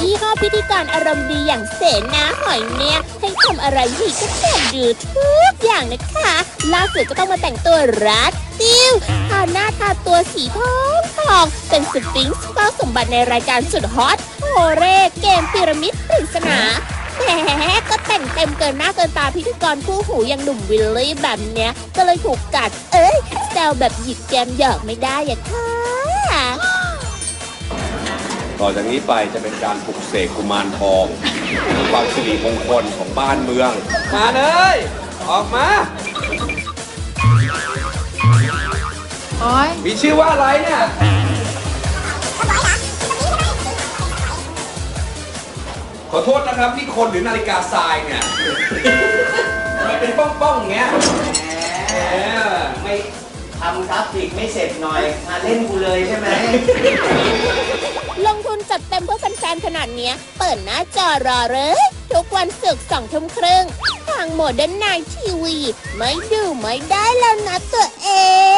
ยี่ห้อพิธีกรอารมณ์ดีอย่างเสนาหอยเนี่ยให้ทำอะไรดีก็แทบดูทุกอย่างนะคะล่าสุดก็ต้องมาแต่งตัวรัดติ้วทาหน้าทาตัวสีทองทอง เป็นสฟิงค์เฝ้าสมบัติในรายการสุดฮอตโอเร่เกมพีระมิดปริศนาแหมก็แต่งเต็มเกินหน้าเกินตาพิธีกรคู่หูอย่างหนุ่มวิลลี่แบบเนี้ย ก็เลยถูกกัด เอ้ยแซวแบบหยิกแกมหยอกไม่ได้อะค่ะ ต่อจากนี้ไปจะเป็นการปลุกเสกกุมารทองเพื่อความสิริมงคลของบ้านเมือง มาเลย ออกมาโอ้ยมีชื่อว่าอะไรเนี่ยขอโทษนะครับ นี่คนหรือนาฬิกาทรายเนี่ยทำไมเป็นป้องๆอย่างเงี้ยแหมไม่ทำกราฟิกไม่เสร็จหน่อย มาเล่นกูเลยใช่ไหมลงทุนจัด กันขนาดเนี้ย เปิดหน้าจอรอเลย ทุกวันศุกร์สองทุ่มครึ่ง ทางโมเดิร์นไนทีวี ไม่ดูไม่ได้แล้วนะตัวเอง